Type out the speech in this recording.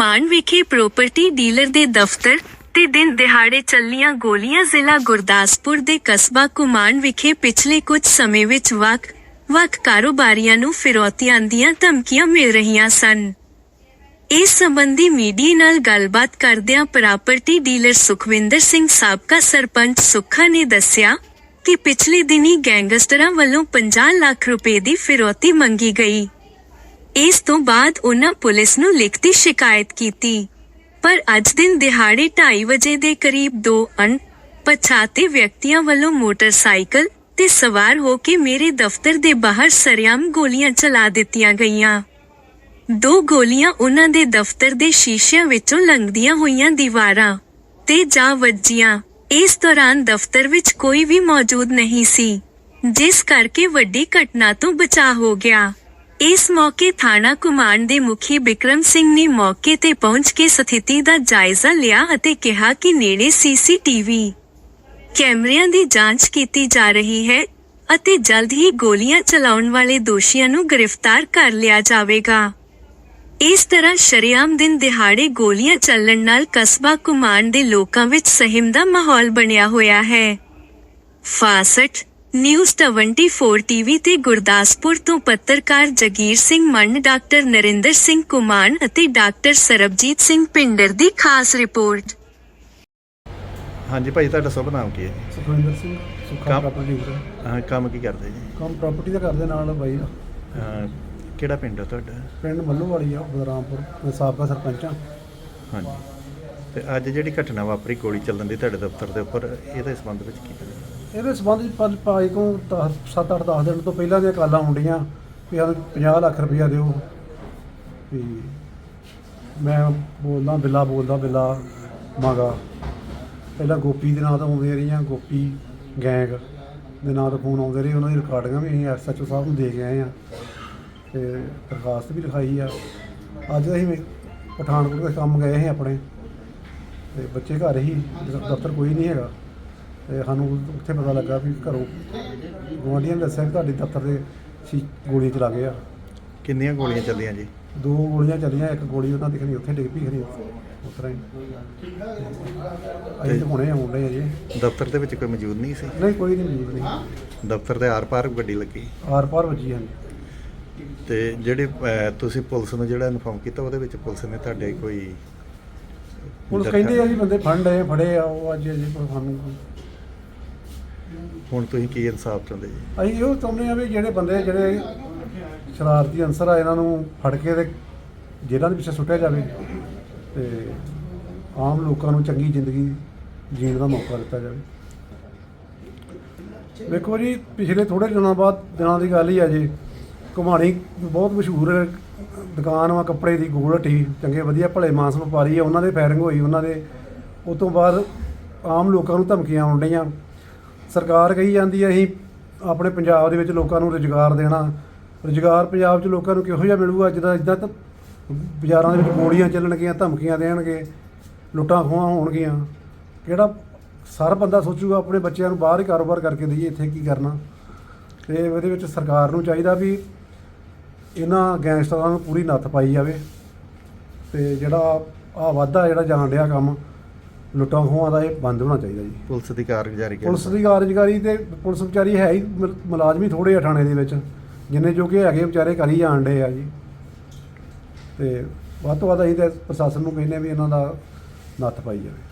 ਕੁਮਾਨ ਵਿਖੇ property dealer ਦੇ ਦਫ਼ਤਰ ਤੇ ਦਿਨ ਦਿਹਾੜੇ ਚੱਲੀਆਂ ਗੋਲੀਆਂ ਜ਼ਿਲ੍ਹਾ ਗੁਰਦਾਸਪੁਰ ਦੇ ਕਸਬਾ ਕੁਮਾਨ ਵਿਖੇ ਪਿਛਲੇ ਕੁਝ ਸਮੇਂ ਵਿੱਚ ਵੱਖ ਵੱਖ ਕਾਰੋਬਾਰੀਆਂ ਨੂੰ ਫਿਰੌਤੀਆਂ ਦੀਆਂ ਧਮਕੀਆਂ ਮਿਲ ਰਹੀਆਂ ਸਨ। ਇਸ ਸੰਬੰਧੀ ਮੀਡੀਆ ਨਾਲ ਗੱਲਬਾਤ ਕਰਦਿਆਂ ਪ੍ਰਾਪਰਟੀ ਡੀਲਰ ਸੁਖਵਿੰਦਰ ਸਿੰਘ ਸਾਬਕਾ ਸਰਪੰਚ ਸੁੱਖਾ ਨੇ ਦੱਸਿਆ ਕਿ ਪਿਛਲੇ ਦਿਨੀ ਗੈਂਗਸਟਰਾਂ ਵੱਲੋਂ 50 ਲੱਖ ਰੁਪਏ ਦੀ ਫਿਰੌਤੀ ਮੰਗੀ ਗਈ। ਇਸ ਤੋਂ ਬਾਅਦ ਉਹਨਾਂ ਪੁਲਿਸ ਨੂੰ ਲਿਖਤੀ ਸ਼ਿਕਾਇਤ ਕੀਤੀ। ਪਰ ਅੱਜ ਦਿਨ ਦਿਹਾੜੇ 2:30 ਵਜੇ ਦੇ ਕਰੀਬ ਦੋ ਅਣ ਪਛਾਤੇ ਵਿਅਕਤੀਆਂ ਵੱਲੋਂ ਮੋਟਰਸਾਈਕਲ ਤੇ ਸਵਾਰ ਹੋ ਕੇ ਮੇਰੇ ਦਫ਼ਤਰ ਦੇ ਬਾਹਰ ਸਰਿਆਮ ਗੋਲੀਆਂ ਚਲਾ ਦਿੱਤੀਆਂ ਗਈਆਂ। ਦੋ ਗੋਲੀਆਂ ਉਹਨਾਂ ਦੇ ਦਫ਼ਤਰ ਦੇ ਸ਼ੀਸ਼ਿਆਂ ਵਿੱਚੋਂ ਲੰਘਦੀਆਂ ਹੋਈਆਂ ਦੀਵਾਰਾਂ ਤੇ ਜਾ ਵੱਜੀਆਂ। ਇਸ ਦੌਰਾਨ ਦਫ਼ਤਰ ਵਿੱਚ ਕੋਈ ਵੀ ਮੌਜੂਦ ਨਹੀਂ ਸੀ, ਜਿਸ ਕਰਕੇ ਵੱਡੀ ਘਟਨਾ ਤੋਂ ਬਚਾਅ ਹੋ ਗਿਆ। ਇਸ ਮੌਕੇ ਥਾਣਾ ਕਮਾਂਡ ਦੇ ਮੁਖੀ ਬਿਕਰਮ ਸਿੰਘ ਨੇ ਮੌਕੇ ਤੇ ਪਹੁੰਚ ਕੇ ਸਥਿਤੀ ਦਾ ਜਾਇਜ਼ਾ ਲਿਆ ਅਤੇ ਕਿਹਾ ਕਿ ਨੇੜੇ ਸੀਸੀਟੀਵੀ ਕੈਮਰਿਆਂ ਦੀ ਜਾਂਚ ਕੀਤੀ ਜਾ ਰਹੀ ਹੈ ਅਤੇ ਜਲਦ ਹੀ ਗੋਲੀਆਂ ਚਲਾਉਣ ਵਾਲੇ ਦੋਸ਼ੀਆਂ ਨੂੰ ਗ੍ਰਿਫਤਾਰ ਕਰ ਲਿਆ ਜਾਵੇਗਾ। ਇਸ ਤਰ੍ਹਾਂ ਸ਼ਰੇਆਮ ਦਿਨ ਦਿਹਾੜੇ ਗੋਲੀਆਂ ਚੱਲਣ ਨਾਲ ਕਸਬਾ ਕੁਮਾਨ ਦੇ ਲੋਕਾਂ ਵਿੱਚ ਸਹਿਮ ਦਾ ਮਾਹੌਲ ਬਣਿਆ ਹੋਇਆ ਹੈ। ਫਾਸਟ ਨਿਊਜ਼ 24 ਟੀਵੀ ਤੇ ਗੁਰਦਾਸਪੁਰ ਤੋਂ ਪੱਤਰਕਾਰ ਜਗੀਰ ਸਿੰਘ ਮੰਨ ਡਾਕਟਰ ਨਰਿੰਦਰ ਸਿੰਘ ਕੁਮਾਨ ਅਤੇ ਡਾਕਟਰ ਸਰਬਜੀਤ ਸਿੰਘ ਪਿੰਡਰ ਦੀ ਖਾਸ ਰਿਪੋਰਟ। ਹਾਂਜੀ ਭਾਈ ਤੁਹਾਡਾ ਸ਼ੁਭ ਨਾਮ ਕੀ ਹੈ? ਸੁਖਵਿੰਦਰ ਸਿੰਘ ਸੁੱਖਾ ਕੰਮ- ਪ੍ਰਾਪਰਟੀ ਡੀਲਰ ਹਾਂ ਕੰਮ ਕੀ ਕਰਦੇ ਜੀ? ਕੰਮ ਪ੍ਰਾਪਰਟੀ ਦਾ ਕਰਦੇ ਨਾਲ ਬਾਈ ਹਾਂ, ਕਿਹੜਾ ਪਿੰਡ ਹੈ ਤੁਹਾਡਾ? ਪਿੰਡ ਮੱਲੂ ਵਾਲੀ ਆ ਬਦਰਾਮਪੁਰ ਮੈਂ ਸਾਬਕਾ ਸਰਪੰਚ ਆ। ਹਾਂਜੀ। ਤੇ ਅੱਜ ਜਿਹੜੀ ਘਟਨਾ ਵਾਪਰੀ ਗੋਲੀ ਚੱਲਣ ਦੀ ਤੁਹਾਡੇ ਦਫ਼ਤਰ ਦੇ ਉੱਪਰ ਇਹਦੇ ਸੰਬੰਧ ਵਿੱਚ ਕੀ ਕਰੇ ਇਹਦੇ ਸੰਬੰਧ ਵਿੱਚ ਪੰਜ ਪਾਈ ਕੋ 7 8 10 ਦਿਨ ਤੋਂ ਪਹਿਲਾਂ ਦੀਆਂ ਕਾਲਾਂ ਹੁੰਦੀਆਂ ਵੀ ਸਾਨੂੰ 50 ਲੱਖ ਰੁਪਇਆ ਦਿਓ। ਵੀ ਮੈਂ ਬੋਲਦਾ ਬਿੱਲਾ ਬੋਲਦਾ ਬਿੱਲਾ, ਮੰਗਾ। ਪਹਿਲਾਂ ਗੋਪੀ ਦੇ ਨਾਂ ਤੋਂ ਆਉਂਦੀਆਂ ਰਹੀਆਂ, ਗੋਪੀ ਗੈਂਗ ਦੇ ਨਾਂ ਤੋਂ ਫੋਨ ਆਉਂਦੇ ਰਹੇ, ਉਹਨਾਂ ਦੀ ਰਿਕਾਰਡਿੰਗਾਂ ਵੀ ਅਸੀਂ ਐਸਐਚਓ ਸਾਹਿਬ ਨੂੰ ਦੇ ਕੇ ਆਏ ਆ ਤੇ ਦਰਖਾਸਤ ਵੀ ਲਿਖਾਈ ਆ। ਅੱਜ ਅਸੀਂ ਪਠਾਨਕੋਟ ਦੇ ਕੰਮ ਗਏ ਸੀ ਆਪਣੇ ਤੇ ਬੱਚੇ ਘਰ ਹੀ, ਦਫ਼ਤਰ ਕੋਈ ਨਹੀਂ ਹੈਗਾ। ਤੇ ਸਾਨੂੰ ਉੱਥੇ ਪਤਾ ਲੱਗਾ ਵੀ ਘਰੋਂ ਗੁਆਂਢੀਆਂ ਨੇ ਦੱਸਿਆ ਕਿ ਤੁਹਾਡੇ ਦਫ਼ਤਰ ਦੇ ਸੀ ਗੋਲੀਆਂ ਚਲਾ ਗਏ ਆ। ਕਿੰਨੀਆਂ ਗੋਲੀਆਂ ਚੱਲੀਆਂ ਜੀ? ਦੋ ਗੋਲੀਆਂ ਚੱਲੀਆਂ ਇੱਕ ਗੋਲੀ ਉਹਨਾਂ ਦੀ ਖਣੀ ਉੱਥੇ ਡਿੱਗ ਪਈ ਖਣੀ ਉਸ ਤਰ੍ਹਾਂ ਹੀ। ਅਸੀਂ ਤਾਂ ਹੁਣੇ ਆਉਂਦੇ ਆ ਜੀ। ਦਫ਼ਤਰ ਦੇ ਵਿੱਚ ਕੋਈ ਮੌਜੂਦ ਨਹੀਂ ਸੀ? ਨਹੀਂ ਕੋਈ ਨਹੀਂ ਮੌਜੂਦ ਨਹੀਂ। ਦਫ਼ਤਰ ਦੇ ਆਰ-ਪਾਰ ਗੱਡੀ ਲੱਗੀ? ਆਰ ਪਾਰ ਵੱਜੀ ਹਨ ਤੇ ਜਿਹੜੇ ਅਹ, ਤੁਸੀਂ ਪੁਲਿਸ ਨੂੰ ਜਿਹੜਾ ਇਨਫੋਰਮ ਕੀਤਾ ਉਹਦੇ ਵਿੱਚ ਪੁਲਿਸ ਨੇ ਤੁਹਾਡੇ ਕੋਈ ਪੁਲਿਸ ਕਹਿੰਦੇ ਆ ਜੀ ਬੰਦੇ ਫੰਡ ਆਏ ਫੜੇ ਆ ਉਹ ਅੱਜ ਜੀ ਸਾਨੂੰ ਹੁਣ ਤੁਸੀਂ ਕੀ ਇਨਸਾਫ ਚਾਹੁੰਦੇ ਜੀ? ਅਸੀਂ ਇਹੋ ਚਾਹੁੰਦੇ ਆ ਵੀ ਜਿਹੜੇ ਬੰਦੇ, ਜਿਹੜੇ ਸ਼ਰਾਰਤੀ ਅਨਸਰ ਆ, ਇਹਨਾਂ ਨੂੰ ਫੜ ਕੇ ਤੇ ਜੇਲ੍ਹਾਂ ਦੇ ਪਿੱਛੇ ਸੁੱਟਿਆ ਜਾਵੇ ਤੇ ਆਮ ਲੋਕਾਂ ਨੂੰ ਚੰਗੀ ਜ਼ਿੰਦਗੀ ਜੀਣ ਦਾ ਮੌਕਾ ਦਿੱਤਾ ਜਾਵੇ। ਵੇਖੋ ਜੀ, ਪਿਛਲੇ ਥੋੜੇ ਦਿਨਾਂ ਬਾਅਦ ਦਿਨਾਂ ਦੀ ਗੱਲ ਹੀ ਆ ਜੀ, ਘੁਮਾਣੀ ਬਹੁਤ ਮਸ਼ਹੂਰ ਦੁਕਾਨ ਵਾ, ਕੱਪੜੇ ਦੀ ਗੋਲ ਹੱਟੀ, ਚੰਗੇ ਵਧੀਆ ਭਲੇ ਮਾਨਸ ਵਪਾਰੀ ਆ, ਉਹਨਾਂ ਦੇ ਫਾਇਰਿੰਗ ਹੋਈ, ਉਹਨਾਂ ਦੇ। ਉਸ ਤੋਂ ਬਾਅਦ ਆਮ ਲੋਕਾਂ ਨੂੰ ਧਮਕੀਆਂ ਆਉਣ ਡਈਆਂ। ਸਰਕਾਰ ਕਹੀ ਜਾਂਦੀ ਹੈ ਅਸੀਂ ਆਪਣੇ ਪੰਜਾਬ ਦੇ ਵਿੱਚ ਲੋਕਾਂ ਨੂੰ ਰੁਜ਼ਗਾਰ ਦੇਣਾ। ਰੁਜ਼ਗਾਰ ਪੰਜਾਬ 'ਚ ਲੋਕਾਂ ਨੂੰ ਕਿਹੋ ਜਿਹਾ ਮਿਲੂਗਾ ਜਿੱਦਾਂ ਇਦਾਂ ਤਾਂ ਬਾਜ਼ਾਰਾਂ ਦੇ ਵਿੱਚ ਗੋਲੀਆਂ ਚੱਲਣਗੀਆਂ, ਧਮਕੀਆਂ ਦੇਣਗੇ, ਲੁੱਟਾਂ ਖੋਹਾਂ ਹੋਣਗੀਆਂ। ਕਿਹੜਾ ਸਾਰਾ ਬੰਦਾ ਸੋਚੂਗਾ ਆਪਣੇ ਬੱਚਿਆਂ ਨੂੰ ਬਾਹਰ ਹੀ ਕਾਰੋਬਾਰ ਕਰਕੇ ਦਈਏ, ਇੱਥੇ ਕੀ ਕਰਨਾ? ਤੇ ਉਹਦੇ ਵਿੱਚ ਸਰਕਾਰ ਨੂੰ ਚਾਹੀਦਾ ਵੀ ਇਹਨਾਂ ਗੈਂਗਸਟਰਾਂ ਨੂੰ ਪੂਰੀ ਨੱਥ ਪਾਈ ਜਾਵੇ। ਤੇ ਜਿਹੜਾ ਆ ਵਾਧਾ ਜਿਹੜਾ ਜਾਣ ਡਿਆ ਕੰਮ ਲੁੱਟਾਂ ਖੋਹਾਂ ਦਾ ਇਹ ਬੰਦ ਹੋਣਾ ਚਾਹੀਦਾ ਜੀ। ਪੁਲਿਸ ਦੀ ਕਾਰਗੁਜ਼ਾਰੀ ਪੁਲਿਸ ਦੀ ਕਾਰਜਕਾਰੀ ਤੇ ਪੁਲਿਸ ਵਿਚਾਰੀ ਹੈ ਹੀ ਮੁਲ- ਮੁਲਾਜ਼ਮ ਹੀ ਥੋੜੇ ਆ ਥਾਣੇ ਦੇ ਵਿੱਚ ਜਿੰਨੇ ਜੋਗੇ ਹੈਗੇ ਵਿਚਾਰੇ ਕਰੀ ਜਾਣ ਡੇ ਆ ਜੀ। ਤੇ ਵੱਧ ਤੋਂ ਵੱਧ ਅਸੀਂ ਤੇ ਪ੍ਰਸ਼ਾਸਨ ਨੂੰ ਕਹਿੰਦੇ ਆ ਵੀ ਇਹਨਾਂ ਦਾ ਨੱਥ ਪਾਈ ਜਾਵੇ।